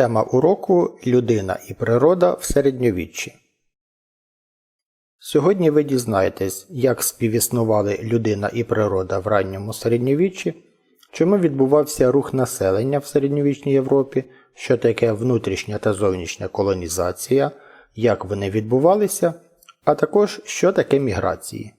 Тема уроку Людина і природа в середньовіччі. Сьогодні ви дізнаєтесь, як співіснували людина і природа в ранньому середньовіччі, чому відбувався рух населення в середньовічній Європі, що таке внутрішня та зовнішня колонізація, як вони відбувалися, а також що таке міграції.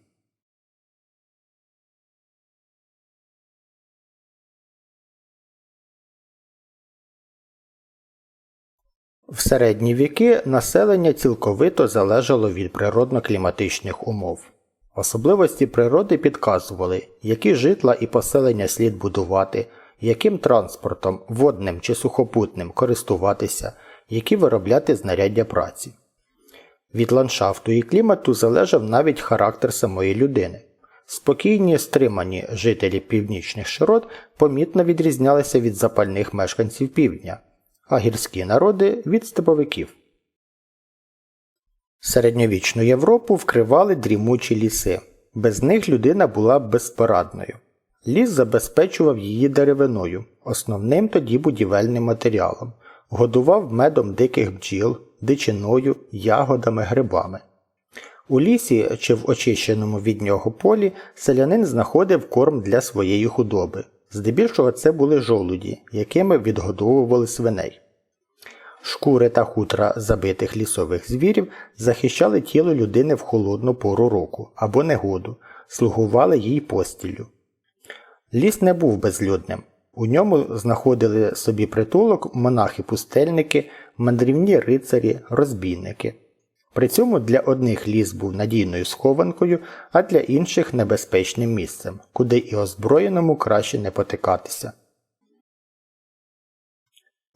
В середні віки населення цілковито залежало від природно-кліматичних умов. Особливості природи підказували, які житла і поселення слід будувати, яким транспортом, водним чи сухопутним користуватися, які виробляти знаряддя праці. Від ландшафту і клімату залежав навіть характер самої людини. Спокійні, стримані жителі північних широт помітно відрізнялися від запальних мешканців півдня а гірські народи від степовиків. Середньовічну Європу вкривали дрімучі ліси. Без них людина була безпорадною. Ліс забезпечував її деревиною, основним тоді будівельним матеріалом, годував медом диких бджіл, дичиною, ягодами, грибами. У лісі чи в очищеному від нього полі селянин знаходив корм для своєї худоби. Здебільшого це були жолуді, якими відгодовували свиней. Шкури та хутра забитих лісових звірів захищали тіло людини в холодну пору року або негоду, слугували їй постіллю. Ліс не був безлюдним. У ньому знаходили собі притулок монахи-пустельники, мандрівні рицарі, розбійники. При цьому для одних ліс був надійною схованкою, а для інших небезпечним місцем, куди і озброєному краще не потикатися.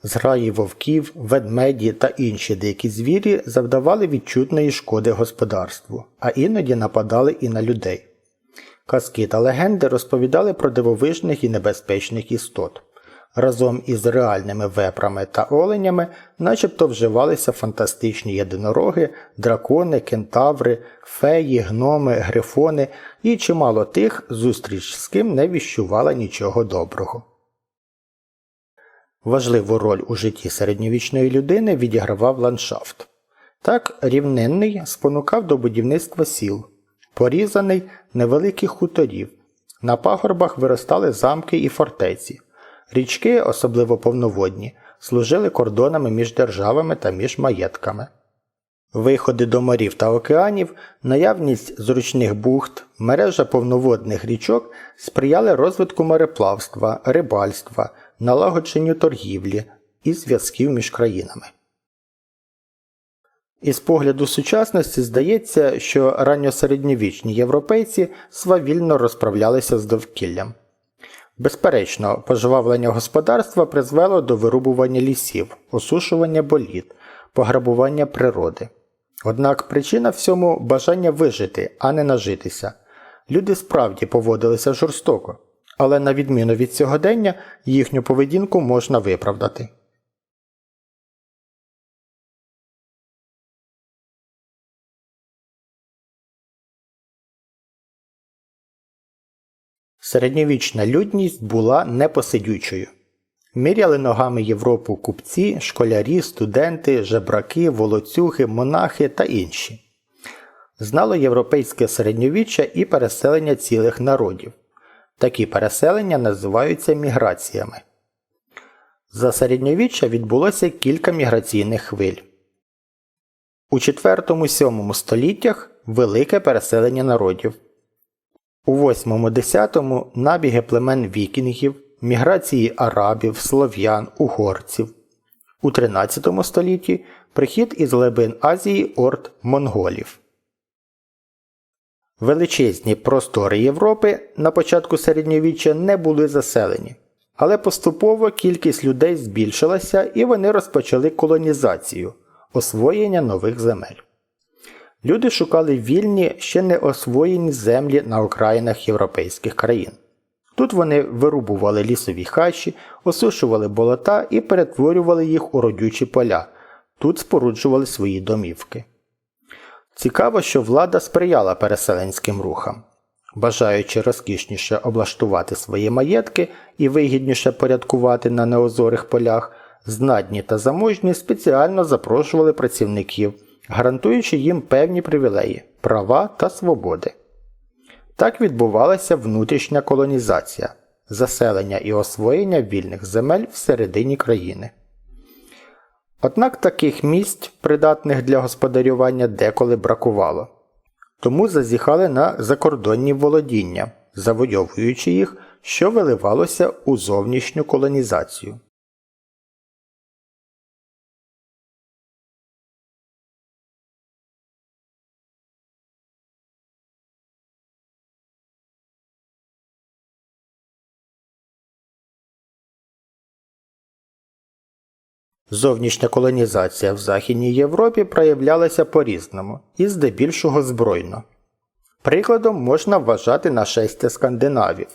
Зграї вовків, ведмеді та інші дикі звірі завдавали відчутної шкоди господарству, а іноді нападали і на людей. Казки та легенди розповідали про дивовижних і небезпечних істот. Разом із реальними вепрами та оленями начебто вживалися фантастичні єдинороги, дракони, кентаври, феї, гноми, грифони і чимало тих, зустріч з ким не віщувала нічого доброго. Важливу роль у житті середньовічної людини відігравав ландшафт. Так, рівнинний спонукав до будівництва сіл, порізаний невеликих хуторів. На пагорбах виростали замки і фортеці. Річки, особливо повноводні, служили кордонами між державами та між маєтками. Виходи до морів та океанів, наявність зручних бухт, мережа повноводних річок сприяли розвитку мореплавства, рибальства, налагодженню торгівлі і зв'язків між країнами. Із погляду сучасності здається, що ранньосередньовічні європейці свавільно розправлялися з довкіллям. Безперечно, пожвавлення господарства призвело до вирубування лісів, осушування боліт, пограбування природи. Однак причина всьому бажання вижити, а не нажитися. Люди справді поводилися жорстоко, але на відміну від сьогодення їхню поведінку можна виправдати. Середньовічна людність була непосидючою. Міряли ногами Європу купці, школярі, студенти, жебраки, волоцюги, монахи та інші. Знало європейське середньовіччя і переселення цілих народів. Такі переселення називаються міграціями. За середньовіччя відбулося кілька міграційних хвиль. У 4-7 століттях велике переселення народів. У 8-10 набіги племен вікінгів, міграції арабів, слов'ян, угорців. У 13 столітті прихід із глибин Азії орд монголів. Величезні простори Європи на початку середньовіччя не були заселені, але поступово кількість людей збільшилася і вони розпочали колонізацію освоєння нових земель. Люди шукали вільні ще не освоєні землі на окраїнах європейських країн. Тут вони вирубували лісові хащі, осушували болота і перетворювали їх у родючі поля, тут споруджували свої домівки. Цікаво, що влада сприяла переселенським рухам. Бажаючи розкішніше облаштувати свої маєтки і вигідніше порядкувати на неозорих полях, Знатні та заможні спеціально запрошували працівників, гарантуючи їм певні привілеї, права та свободи. Так відбувалася внутрішня колонізація, заселення і освоєння вільних земель всередині країни. Однак таких місць, придатних для господарювання, деколи бракувало. Тому зазіхали на закордонні володіння, завойовуючи їх, що виливалося у зовнішню колонізацію. Зовнішня колонізація в Західній Європі проявлялася по-різному і здебільшого збройно. Прикладом можна вважати нашестя скандинавів.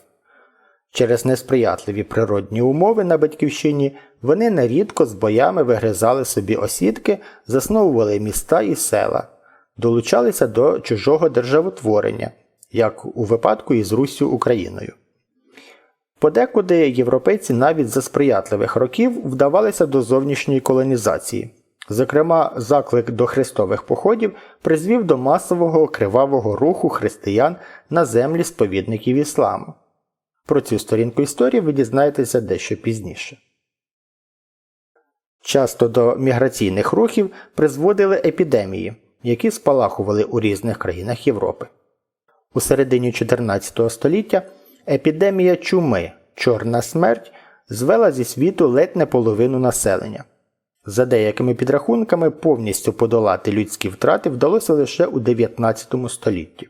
Через несприятливі природні умови на батьківщині вони нерідко з боями вигризали собі осідки, засновували міста і села, долучалися до чужого державотворення, як у випадку із Руссю Україною. Подекуди європейці навіть за сприятливих років вдавалися до зовнішньої колонізації. Зокрема, заклик до хрестових походів призвів до масового кривавого руху християн на землі сповідників ісламу. Про цю сторінку історії ви дізнаєтеся дещо пізніше. Часто до міграційних рухів призводили епідемії, які спалахували у різних країнах Європи. У середині 14 століття епідемія чуми Чорна смерть звела зі світу ледь не половину населення. За деякими підрахунками, повністю подолати людські втрати вдалося лише у 19 столітті.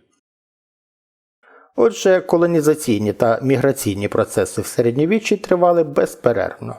Отже, колонізаційні та міграційні процеси в середньовіччі тривали безперервно.